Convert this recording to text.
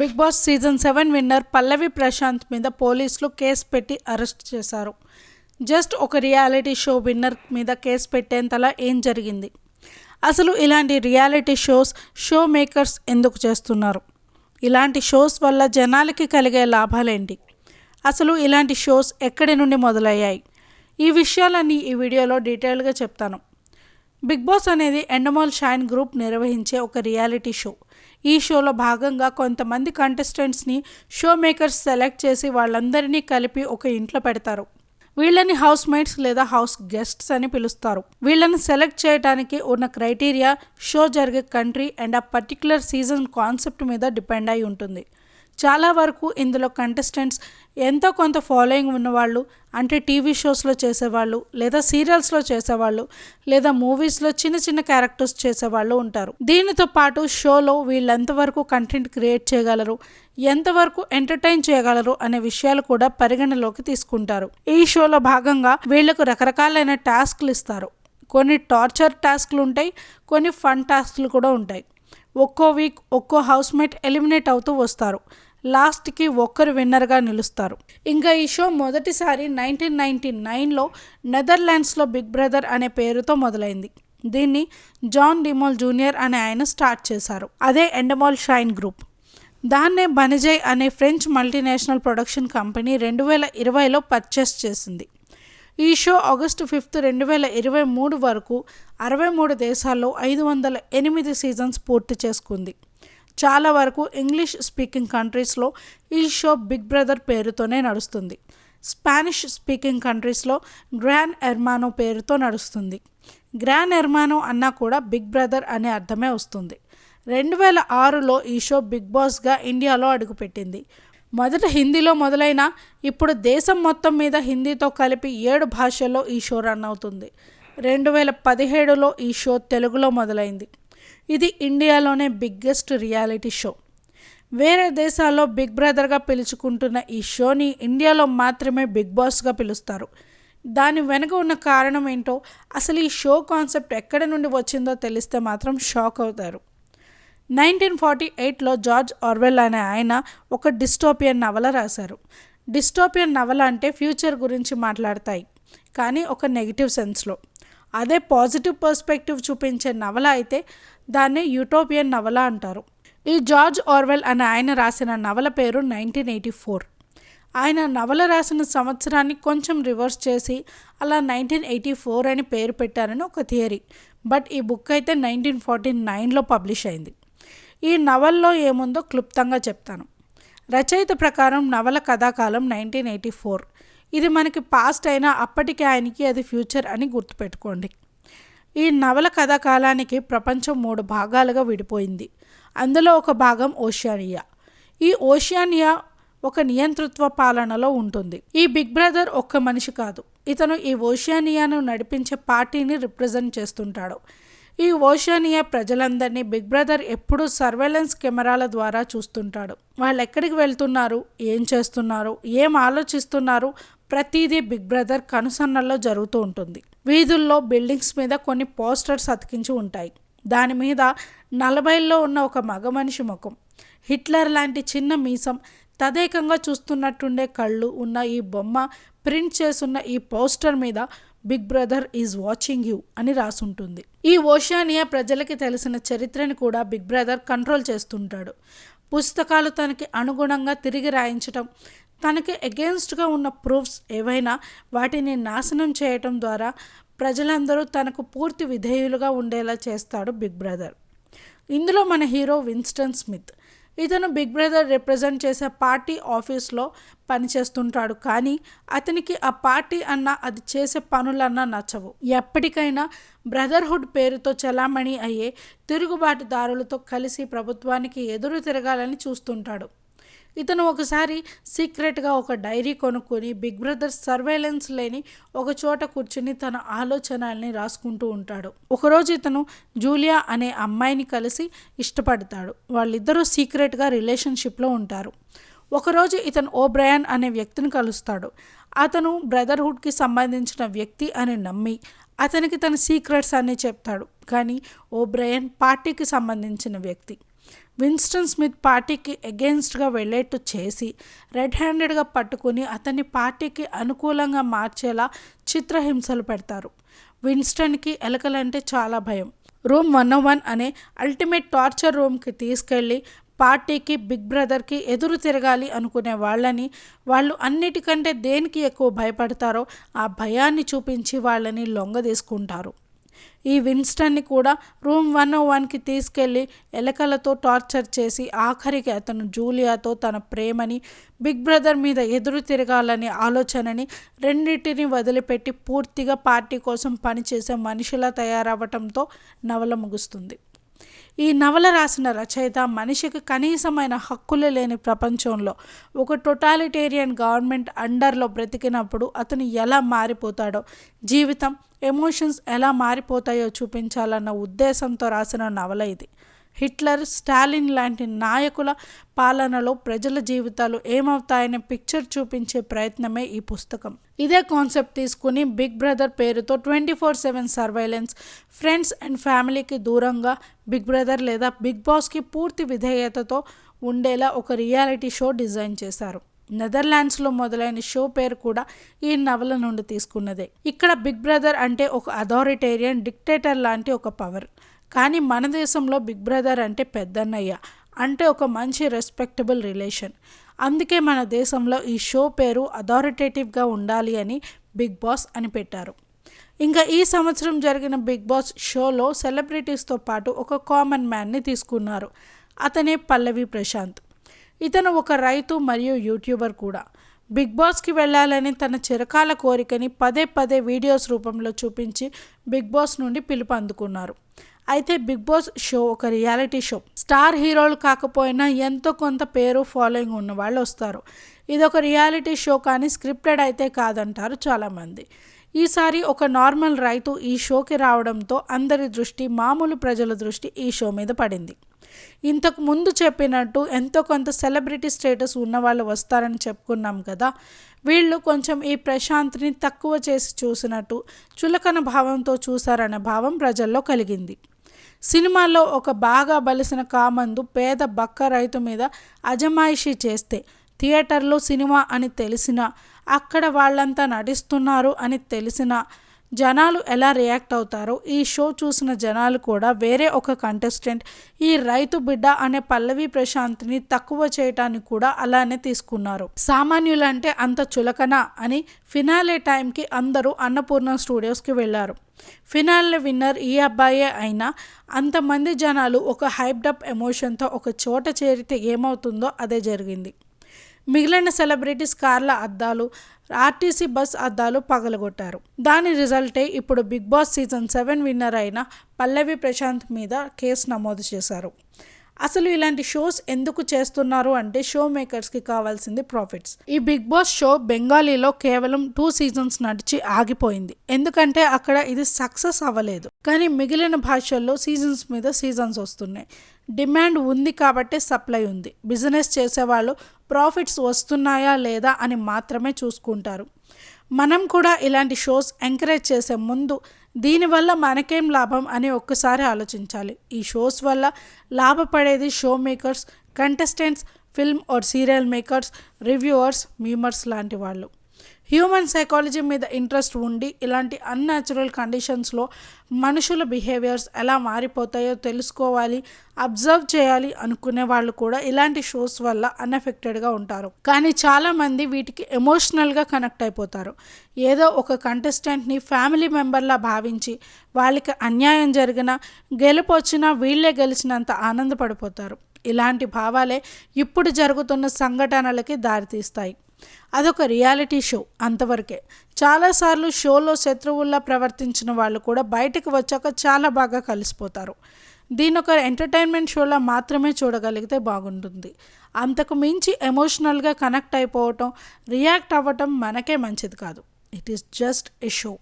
Big boss season seven winner Pallavi Prashanth మీద పోలీసులు కేసు పెట్టి అరెస్ట్ చేశారు. జస్ట్ ఒక రియాలిటీ షో విన్నర్ మీద కేసు పెట్టేంతలా ఏం జరిగింది? అసలు ఇలాంటి రియాలిటీ షోస్ షో మేకర్స్ ఎందుకు చేస్తున్నారు? ఇలాంటి షోస్ వల్ల జనాలకి కలిగే లాభాలేంటి? అసలు ఇలాంటి షోస్ ఎక్కడి నుండి మొదలయ్యాయి? ఈ విషయాలన్నీ ఈ వీడియోలో డీటెయిల్గా చెప్తాను. బిగ్ బాస్ అనేది ఎండమాల్ షైన్ గ్రూప్ నిర్వహించే ఒక రియాలిటీ షో. ఈ షోలో భాగంగా కొంతమంది కంటెస్టెంట్స్ని షో మేకర్స్ సెలెక్ట్ చేసి వాళ్ళందరినీ కలిపి ఒక ఇంట్లో పెడతారు. వీళ్ళని హౌస్ మేట్స్ లేదా హౌస్ గెస్ట్స్ అని పిలుస్తారు. వీళ్ళని సెలెక్ట్ చేయడానికి ఉన్న క్రైటీరియా షో జరిగే కంట్రీ అండ్ ఆ పర్టికులర్ సీజన్ కాన్సెప్ట్ మీద డిపెండ్ అయి ఉంటుంది. చాలా వరకు ఇందులో కంటెస్టెంట్స్ ఎంతో కొంత ఫాలోయింగ్ ఉన్నవాళ్ళు అంటే టీవీ షోస్లో చేసేవాళ్ళు లేదా సీరియల్స్లో చేసేవాళ్ళు లేదా మూవీస్లో చిన్న చిన్న క్యారెక్టర్స్ చేసేవాళ్ళు ఉంటారు. దీనితో పాటు షోలో వీళ్ళు ఎంతవరకు కంటెంట్ క్రియేట్ చేయగలరు ఎంతవరకు ఎంటర్టైన్ చేయగలరు అనే విషయాలు కూడా పరిగణలోకి తీసుకుంటారు. ఈ షోలో భాగంగా వీళ్ళకు రకరకాలైన టాస్క్లు ఇస్తారు. కొన్ని టార్చర్ టాస్క్లు ఉంటాయి కొన్ని ఫన్ టాస్క్లు కూడా ఉంటాయి. ఒక్కో వీక్ ఒక్కో హౌస్మేట్ ఎలిమినేట్ అవుతూ వస్తారు. లాస్ట్కి ఒక్కరు విన్నర్గా నిలుస్తారు. ఇంకా ఈ షో మొదటిసారి నైన్టీన్ నైన్టీ నైన్లో నెదర్లాండ్స్లో బిగ్ బ్రదర్ అనే పేరుతో మొదలైంది. దీన్ని జాన్ డిమోల్ జూనియర్ అనే ఆయన స్టార్ట్ చేశారు. అదే ఎండమాల్ షైన్ గ్రూప్. దాన్నే బనిజయ్ అనే ఫ్రెంచ్ మల్టీనేషనల్ ప్రొడక్షన్ కంపెనీ రెండు వేల ఇరవైలో పర్చేస్ చేసింది. ఈ షో ఆగస్టు ఫిఫ్త్ రెండు వేల ఇరవై మూడు వరకు అరవై మూడు దేశాల్లో ఐదు వందల ఎనిమిది సీజన్స్ పూర్తి చేసుకుంది. చాలా వరకు ఇంగ్లీష్ స్పీకింగ్ కంట్రీస్లో ఈ షో బిగ్ బ్రదర్ పేరుతోనే నడుస్తుంది. స్పానిష్ స్పీకింగ్ కంట్రీస్లో గ్రాన్ ఎర్మానో పేరుతో నడుస్తుంది. గ్రాన్ ఎర్మానో అన్నా కూడా బిగ్ బ్రదర్ అనే అర్థమే వస్తుంది. రెండు వేల ఆరులో ఈ షో బిగ్ బాస్గా ఇండియాలో అడుగుపెట్టింది. మొదట హిందీలో మొదలైన ఇప్పుడు దేశం మొత్తం మీద హిందీతో కలిపి ఏడు భాషల్లో ఈ షో రన్ అవుతుంది. రెండు వేల పదిహేడులో ఈ షో తెలుగులో మొదలైంది. ఇది ఇండియాలోనే బిగ్గెస్ట్ రియాలిటీ షో. వేరే దేశాల్లో బిగ్ బ్రదర్గా పిలుచుకుంటున్న ఈ షోని ఇండియాలో మాత్రమే బిగ్ బాస్గా పిలుస్తారు. దాని వెనుక ఉన్న కారణం ఏంటో అసలు ఈ షో కాన్సెప్ట్ ఎక్కడ నుండి వచ్చిందో తెలిస్తే మాత్రం షాక్ అవుతారు. నైన్టీన్ ఫార్టీ ఎయిట్లో జార్జ్ ఆర్వెల్ అనే ఆయన ఒక డిస్టోపియన్ నవల రాశారు. డిస్టోపియన్ నవల అంటే ఫ్యూచర్ గురించి మాట్లాడతాయి కానీ ఒక నెగిటివ్ సెన్స్లో. అదే పాజిటివ్ పర్స్పెక్టివ్ చూపించే నవల అయితే దాన్ని యూటోపియన్ నవల అంటారు. ఈ జార్జ్ ఆర్వెల్ అనే ఆయన రాసిన నవల పేరు నైన్టీన్ ఎయిటీ ఫోర్. ఆయన నవల రాసిన సంవత్సరాన్ని కొంచెం రివర్స్ చేసి అలా నైన్టీన్ ఎయిటీ ఫోర్ అని పేరు పెట్టారని ఒక థియరీ. బట్ ఈ బుక్ అయితే నైన్టీన్ ఫార్టీ నైన్లో పబ్లిష్ అయింది. ఈ నవల్లో ఏముందో క్లుప్తంగా చెప్తాను. రచయిత ప్రకారం నవల కథాకాలం నైన్టీన్ ఎయిటీ ఫోర్. ఇది మనకి పాస్ట్ అయినా అప్పటికే ఆయనకి అది ఫ్యూచర్ అని గుర్తుపెట్టుకోండి. ఈ నవల కథాకాలానికి ప్రపంచం మూడు భాగాలుగా విడిపోయింది. అందులో ఒక భాగం ఓషియానియా. ఈ ఓషియానియా ఒక నియంతృత్వ పాలనలో ఉంటుంది. ఈ బిగ్ బ్రదర్ ఒక్క మనిషి కాదు. ఇతను ఈ ఓషియానియాను నడిపించే పార్టీని రిప్రజెంట్ చేస్తుంటాడు. ఈ ఓషనియా ప్రజలందరినీ బిగ్ బ్రదర్ ఎప్పుడూ సర్వేలెన్స్ కెమెరాల ద్వారా చూస్తుంటాడు. వాళ్ళు ఎక్కడికి వెళ్తున్నారు? ఏం చేస్తున్నారు? ఏం ఆలోచిస్తున్నారు? ప్రతిదీ బిగ్ బ్రదర్ కనుసన్నల్లో జరుగుతూ ఉంటుంది. వీధుల్లో బిల్డింగ్స్ మీద కొన్ని పోస్టర్స్ అతికించి ఉంటాయి. దాని మీద నలభైల్లో ఉన్న ఒక మగ మనిషి ముఖం. హిట్లర్ లాంటి చిన్న మీసం తదేకంగా చూస్తున్నట్టుండే కళ్ళు ఉన్న ఈ బొమ్మ ప్రింట్ చేసున్న ఈ పోస్టర్ మీద big brother is watching you అని రాసుంటుంది. ఈ ఓషానియా ప్రజలకి తెలిసిన చరిత్రని కూడా బిగ్ బ్రదర్ కంట్రోల్ చేస్తుంటాడు. పుస్తకాలు తనకి అనుగుణంగా తిరిగి రాయించటం తనకి అగేన్స్ట్గా ఉన్న ప్రూఫ్స్ ఏవైనా వాటిని నాశనం చేయటం ద్వారా ప్రజలందరూ తనకు పూర్తి విధేయులుగా ఉండేలా చేస్తాడు బిగ్ బ్రదర్. ఇందులో మన హీరో విన్స్టన్ స్మిత్. ఇతను బిగ్ బ్రదర్ రిప్రజెంట్ చేసే పార్టీ ఆఫీస్లో పనిచేస్తుంటాడు కానీ అతనికి ఆ పార్టీ అన్నా అది చేసే పనులన్నా నచ్చవు. ఎప్పటికైనా బ్రదర్హుడ్ పేరుతో చలామణి అయ్యే తిరుగుబాటుదారులతో కలిసి ప్రభుత్వానికి ఎదురు తిరగాలని చూస్తుంటాడు. ఇతను ఒకసారి సీక్రెట్గా ఒక డైరీ కొనుక్కొని బిగ్ బ్రదర్ సర్వేలెన్స్ లేని ఒక చోట కూర్చుని తన ఆలోచనల్ని రాసుకుంటూ ఉంటాడు. ఒకరోజు ఇతను జూలియా అనే అమ్మాయిని కలిసి ఇష్టపడతాడు. వాళ్ళిద్దరూ సీక్రెట్గా రిలేషన్షిప్లో ఉంటారు. ఒకరోజు ఇతను ఓబ్రయాన్ అనే వ్యక్తిని కలుస్తాడు. అతను బ్రదర్హుడ్కి సంబంధించిన వ్యక్తి అని నమ్మి అతనికి తన సీక్రెట్స్ అన్నీ చెప్తాడు. కానీ ఓబ్రయన్ పార్టీకి సంబంధించిన వ్యక్తి. విన్స్టన్ స్మిత్ పార్టీకి అగెన్స్ట్గా వెళ్ళేట్టు చేసి రెడ్ హ్యాండెడ్గా పట్టుకుని అతన్ని పార్టీకి అనుకూలంగా మార్చేలా చిత్రహింసలు పెడతారు. విన్స్టన్కి ఎలకలంటే చాలా భయం. రూమ్ వన్ వన్ అనే అల్టిమేట్ టార్చర్ రూమ్కి తీసుకెళ్ళి పార్టీకి బిగ్ బ్రదర్కి ఎదురు తిరగాలి అనుకునే వాళ్ళని వాళ్ళు అన్నిటికంటే దేనికి ఎక్కువ భయపడతారో ఆ భయాన్ని చూపించి వాళ్ళని లొంగదీసుకుంటారు ఈ విన్స్టన్ని కూడా రూమ్ వన్ ఓ వన్కి తీసుకెళ్ళి ఎలకలతో టార్చర్ చేసి ఆఖరికి అతను జూలియాతో తన ప్రేమని బిగ్ బ్రదర్ మీద ఎదురు తిరగాలనే ఆలోచనని రెండింటిని వదిలిపెట్టి పూర్తిగా పార్టీ కోసం పనిచేసే మనిషిలా తయారవ్వటంతో నవల ముగుస్తుంది. ఈ నవల రాసిన రచయిత మనిషికి కనీసమైన హక్కులు లేని ప్రపంచంలో ఒక టొటాలిటేరియన్ గవర్నమెంట్ అండర్లో బ్రతికినప్పుడు అతను ఎలా మారిపోతాడో జీవితం ఎమోషన్స్ ఎలా మారిపోతాయో చూపించాలన్న ఉద్దేశంతో రాసిన నవల ఇది. హిట్లర్ స్టాలిన్ లాంటి నాయకుల పాలనలో ప్రజల జీవితాలు ఏమవుతాయనే పిక్చర్ చూపించే ప్రయత్నమే ఈ పుస్తకం. ఇదే కాన్సెప్ట్ తీసుకుని బిగ్ బ్రదర్ పేరుతో twenty four seven surveillance friends and ఫ్యామిలీకి దూరంగా బిగ్ బ్రదర్ లేదా బిగ్ బాస్కి పూర్తి విధేయతతో ఉండేలా ఒక రియాలిటీ షో డిజైన్ చేశారు. నెదర్లాండ్స్లో మొదలైన షో పేరు కూడా ఈ నవల నుండి తీసుకున్నదే. ఇక్కడ బిగ్ బ్రదర్ అంటే ఒక అథారిటేరియన్ డిక్టేటర్ లాంటి ఒక పవర్. కానీ మన దేశంలో బిగ్ బ్రదర్ అంటే పెద్దన్నయ్య అంటే ఒక మంచి రెస్పెక్టబుల్ రిలేషన్ అందుకే మన దేశంలో ఈ షో పేరు అథారిటేటివ్గా ఉండాలి అని బిగ్ బాస్ అని పెట్టారు. ఇంకా ఈ సంవత్సరం జరిగిన బిగ్ బాస్ షోలో సెలబ్రిటీస్తో పాటు ఒక కామన్ మ్యాన్ని తీసుకున్నారు. అతనే పల్లవి ప్రశాంత్. ఇతను ఒక రైతు మరియు యూట్యూబర్ కూడా. బిగ్ బాస్కి వెళ్ళాలని తన చిరకాల కోరికని పదే పదే వీడియోస్ రూపంలో చూపించి బిగ్ బాస్ నుండి పిలుపు అందుకున్నారు. అయితే బిగ్ బాస్ షో ఒక రియాలిటీ షో. స్టార్ హీరోలు కాకపోయినా ఎంతో కొంత పేరు ఫాలోయింగ్ ఉన్న వాళ్ళు వస్తారు. ఇది ఒక రియాలిటీ షో కానీ స్క్రిప్టెడ్ అయితే కాదంటారు చాలామంది. ఈసారి ఒక నార్మల్ రైతు ఈ షోకి రావడంతో అందరి దృష్టి మామూలు ప్రజల దృష్టి ఈ షో మీద పడింది. ఇంతకు ముందు చెప్పినట్టు ఎంతో కొంత సెలబ్రిటీ స్టేటస్ ఉన్న వాళ్ళు వస్తారని చెప్పుకున్నాం కదా. వీళ్ళు కొంచెం ఈ ప్రశాంత్ని తక్కువ చేసి చూసినట్టు చులకన భావంతో చూశారనే భావం ప్రజల్లో కలిగింది. సినిమాలో ఒక బాగా బలిసిన కామందు పేద బక్క రైతు మీద అజమాయిషీ చేస్తే థియేటర్లో సినిమా అని తెలిసిన అక్కడ వాళ్ళంతా నటిస్తున్నారు అని తెలిసిన జనాలు ఎలా రియాక్ట్ అవుతారో ఈ షో చూసిన జనాలు కూడా వేరే ఒక కంటెస్టెంట్ ఈ రైతు బిడ్డ అనే పల్లవి ప్రశాంత్ని తక్కువ చేయటానికి కూడా అలానే తీసుకున్నారు. సామాన్యులంటే అంత చులకన అని ఫినాలే టైంకి అందరూ అన్నపూర్ణ స్టూడియోస్కి వెళ్ళారు. ఫినాలే విన్నర్ ఈ అబ్బాయే అయినా అంతమంది జనాలు ఒక హైప్డప్ ఎమోషన్తో ఒక చోట చేరితే ఏమవుతుందో అదే జరిగింది. మిగిలిన సెలబ్రిటీస్ కార్ల అద్దాలు ఆర్టీసీ బస్ అద్దాలు పగలగొట్టారు. దాని రిజల్టే ఇప్పుడు big boss season seven winner అయిన పల్లవి ప్రశాంత్ మీద కేసు నమోదు చేశారు. అసలు ఇలాంటి షోస్ ఎందుకు చేస్తున్నారు అంటే షో మేకర్స్కి కావాల్సింది ప్రాఫిట్స్. ఈ బిగ్ బాస్ షో బెంగాలీలో కేవలం టూ సీజన్స్ నడిచి ఆగిపోయింది. ఎందుకంటే అక్కడ ఇది సక్సెస్ అవ్వలేదు. కానీ మిగిలిన భాషల్లో సీజన్స్ మీద సీజన్స్ వస్తున్నాయి. డిమాండ్ ఉంది కాబట్టే సప్లై ఉంది. బిజినెస్ చేసేవాళ్ళు ప్రాఫిట్స్ వస్తున్నాయా లేదా అని మాత్రమే చూసుకుంటారు. మనం కూడా ఇలాంటి షోస్ ఎంకరేజ్ చేసే ముందు దీనివల్ల మనకేం లాభం అని ఒక్కసారి ఆలోచించాలి. ఈ షోస్ వల్ల లాభపడేది show makers contestants film or serial makers reviewers memers లాంటి వాళ్ళు. హ్యూమన్ సైకాలజీ మీద ఇంట్రెస్ట్ ఉండి ఇలాంటి అన్యాచురల్ కండిషన్స్లో మనుషుల బిహేవియర్స్ ఎలా మారిపోతాయో తెలుసుకోవాలి అబ్జర్వ్ చేయాలి అనుకునే వాళ్ళు కూడా ఇలాంటి షోస్ వల్ల అన్ఎఫెక్టెడ్గా ఉంటారు. కానీ చాలామంది వీటికి ఎమోషనల్గా కనెక్ట్ అయిపోతారు. ఏదో ఒక కంటెస్టెంట్ని ఫ్యామిలీ మెంబర్లా భావించి వాళ్ళకి అన్యాయం జరిగినా గెలుపొచ్చినా వీళ్ళే గెలిచినంత ఆనందపడిపోతారు. ఇలాంటి భావాలే ఇప్పుడు జరుగుతున్న సంఘటనలకి దారితీస్తాయి. అదొక రియాలిటీ షో అంతవరకే. చాలాసార్లు షోలో శత్రువుల్లా ప్రవర్తించిన వాళ్ళు కూడా బయటకు వచ్చాక చాలా బాగా కలిసిపోతారు. దీని ఒక ఎంటర్టైన్మెంట్ షోలా మాత్రమే చూడగలిగితే బాగుంటుంది. అంతకు మించి ఎమోషనల్గా కనెక్ట్ అయిపోవటం రియాక్ట్ అవ్వటం మనకే మంచిది కాదు. It is just a show.